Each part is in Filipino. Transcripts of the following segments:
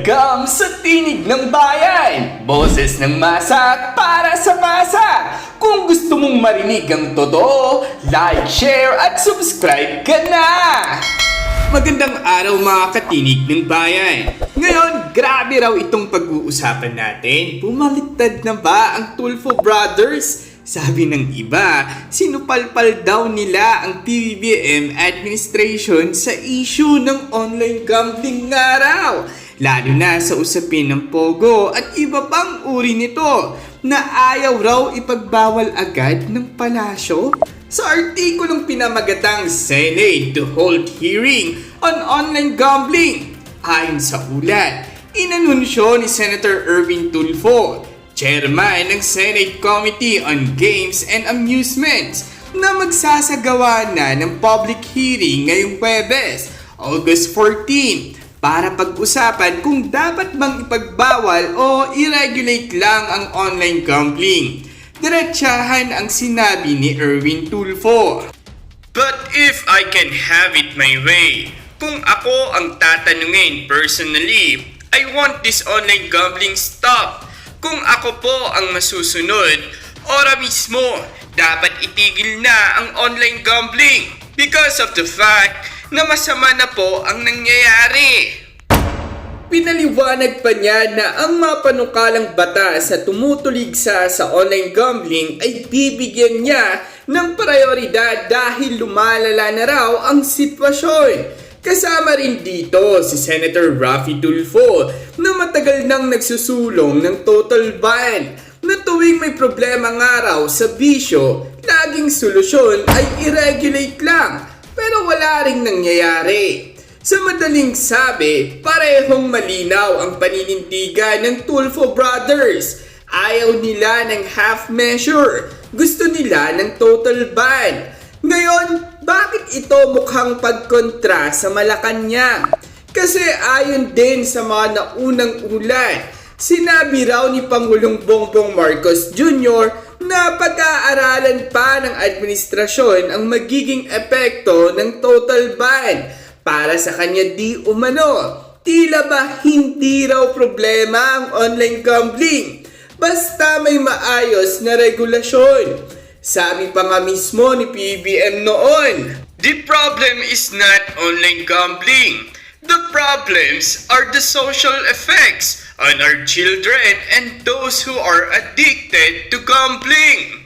Welcome sa Tinig ng Bayan! Boses ng masa para sa masa! Kung gusto mong marinig ang totoo, like, share at subscribe ka na! Magandang araw mga katinig ng bayan! Ngayon, grabe raw itong pag-uusapan natin. Pumaliktad na ba ang Tulfo Brothers? Sabi ng iba, sinupalpal daw nila ang PBBM administration sa issue ng online gambling nga raw. Lalo na sa usapin ng Pogo at iba pang uri nito na ayaw raw ipagbawal agad ng palasyo. Sa artikulong pinamagatang Senate to hold hearing on online gambling, ayon sa ulat, inanunsyo ni Senator Erwin Tulfo chairman ng Senate Committee on Games and Amusements na magsasagawa na ng public hearing ngayong Webes, August 14, para pag-usapan kung dapat bang ipagbawal o i-regulate lang ang online gambling. Diretsahan ang sinabi ni Erwin Tulfo. But if I can have it my way, kung ako ang tatanungin personally, I want this online gambling stop. Kung ako po ang masusunod, ora mismo, dapat itigil na ang online gambling because of the fact na masama na po ang nangyayari. Pinaliwanag pa niya na ang mga panukalang batas sa tumutuligsa sa online gambling ay bibigyan niya ng prioridad dahil lumalala na raw ang sitwasyon. Kasama rin dito si Senator Raffy Tulfo na matagal nang nagsusulong ng total ban na tuwing may problema nga raw sa bisyo, laging solusyon ay i-regulate lang pero wala ring nangyayari. Sa madaling sabi, parehong malinaw ang paninindigan ng Tulfo Brothers. Ayaw nila ng half measure. Gusto nila ng total ban. Ngayon, bakit ito mukhang pagkontra sa Malacanang? Kasi ayon din sa mga naunang ulat, sinabi raw ni Pangulong Bongbong Marcos Jr. na pag-aaralan pa ng administrasyon ang magiging epekto ng total ban para sa kanya di umano. Tila ba hindi raw problema ang online gambling? Basta may maayos na regulasyon. Sabi pa nga mismo ni PBM noon, The problem is not online gambling. The problems are the social effects on our children and those who are addicted to gambling.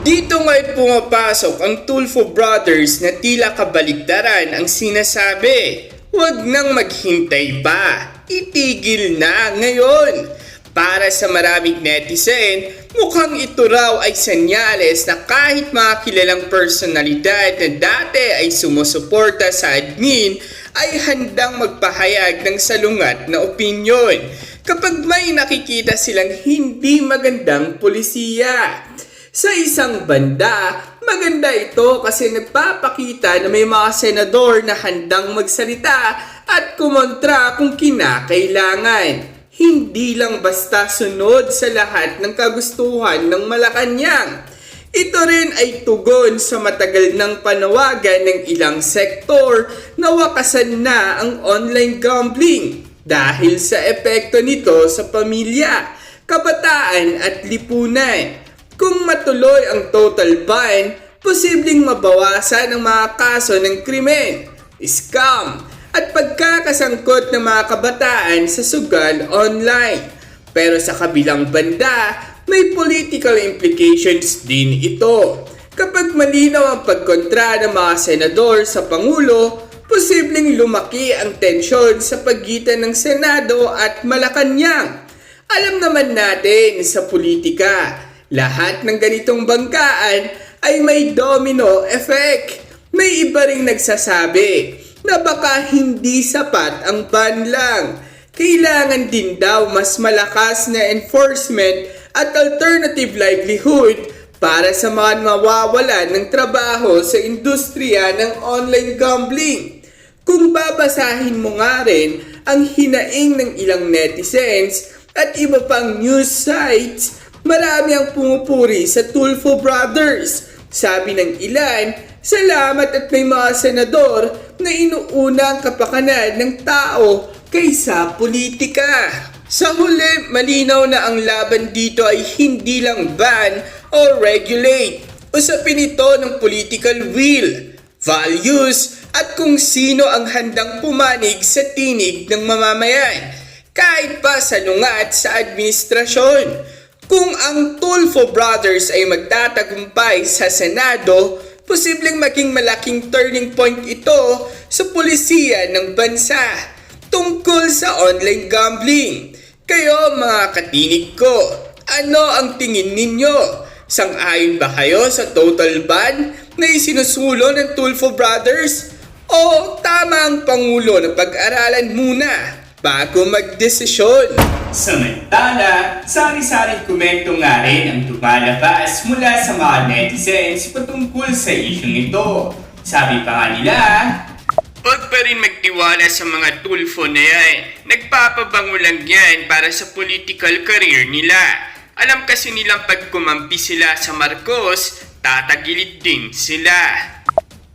Dito nga'y pumapasok ang Tulfo Brothers na tila kabaligtaran ang sinasabi. Huwag nang maghintay pa. Itigil na ngayon. Para sa maraming netizen, mukhang ito raw ay senyales na kahit mga kilalang personalidad na dati ay sumusuporta sa admin ay handang magpahayag ng salungat na opinyon kapag may nakikita silang hindi magandang polisiya. Sa isang banda, maganda ito kasi nagpapakita na may mga senador na handang magsalita at kumontra kung kinakailangan. Hindi lang basta sunod sa lahat ng kagustuhan ng Malacanang. Ito rin ay tugon sa matagal ng panawagan ng ilang sektor na wakasan na ang online gambling dahil sa epekto nito sa pamilya, kabataan at lipunan. Kung matuloy ang total ban, posibleng mabawasan ang mga kaso ng krimen, scam, at pagkakasangkot ng mga kabataan sa sugal online. Pero sa kabilang banda, may political implications din ito. Kapag malinaw ang pagkontra ng mga senador sa Pangulo, posibleng lumaki ang tensyon sa pagitan ng Senado at Malacanang. Alam naman natin sa politika, lahat ng ganitong banggaan ay may domino effect. May iba ring nagsasabi na baka hindi sapat ang ban lang. Kailangan din daw mas malakas na enforcement at alternative livelihood para sa mga mawawalan ng trabaho sa industriya ng online gambling. Kung babasahin mo nga rin ang hinaing ng ilang netizens at iba pang news sites, marami ang pumupuri sa Tulfo Brothers. Sabi ng ilan, salamat at may mga senador na inuuna ang kapakanan ng tao kaysa politika. Sa huli, malinaw na ang laban dito ay hindi lang ban o regulate. Usapin ito ng political will, values, at kung sino ang handang pumanig sa tinig ng mamamayan. Kahit pa salungat sa administrasyon. Kung ang Tulfo Brothers ay magtatagumpay sa Senado, posibleng maging malaking turning point ito sa pulisiya ng bansa tungkol sa online gambling. Kayo mga katinig ko, ano ang tingin ninyo? Sang-ayon ba kayo sa total ban na isinusulo ng Tulfo Brothers? O tama ang Pangulo na pag-aralan muna bago magdesisyon? Samantala, sari-saring komento nga rin ang lumalabas mula sa mga netizens patungkol sa isyong ito. Sabi pa nga nila, Huwag pa rin magtiwala sa mga tulfo na yan. Nagpapabango lang yan para sa political career nila. Alam kasi nilang pag kumampi sila sa Marcos, tatagilid din sila.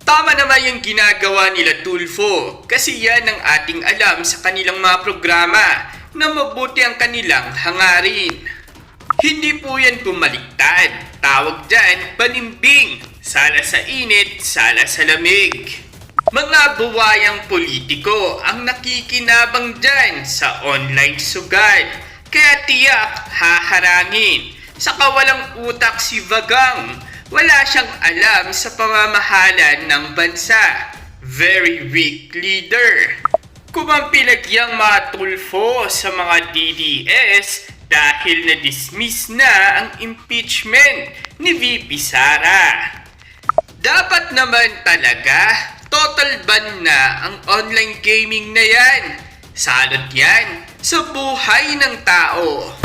Tama naman yung ginagawa nila Tulfo kasi yan ang ating alam sa kanilang mga programa na mabuti ang kanilang hangarin. Hindi po yan pumaliktad. Tawag dyan, balimbing. Sala sa init, sala sa lamig. Mga buwayang politiko ang nakikinabang dyan sa online sugal. Kaya tiyak haharangin. Sa kawalang utak si Vagang, wala siyang alam sa pamamahalan ng bansa. Very weak leader. Kumampi nagyang mga tulfo sa mga DDS dahil na-dismiss na ang impeachment ni VP Sara. Dapat naman talaga, total ban na ang online gaming na yan. Salot yan sa buhay ng tao.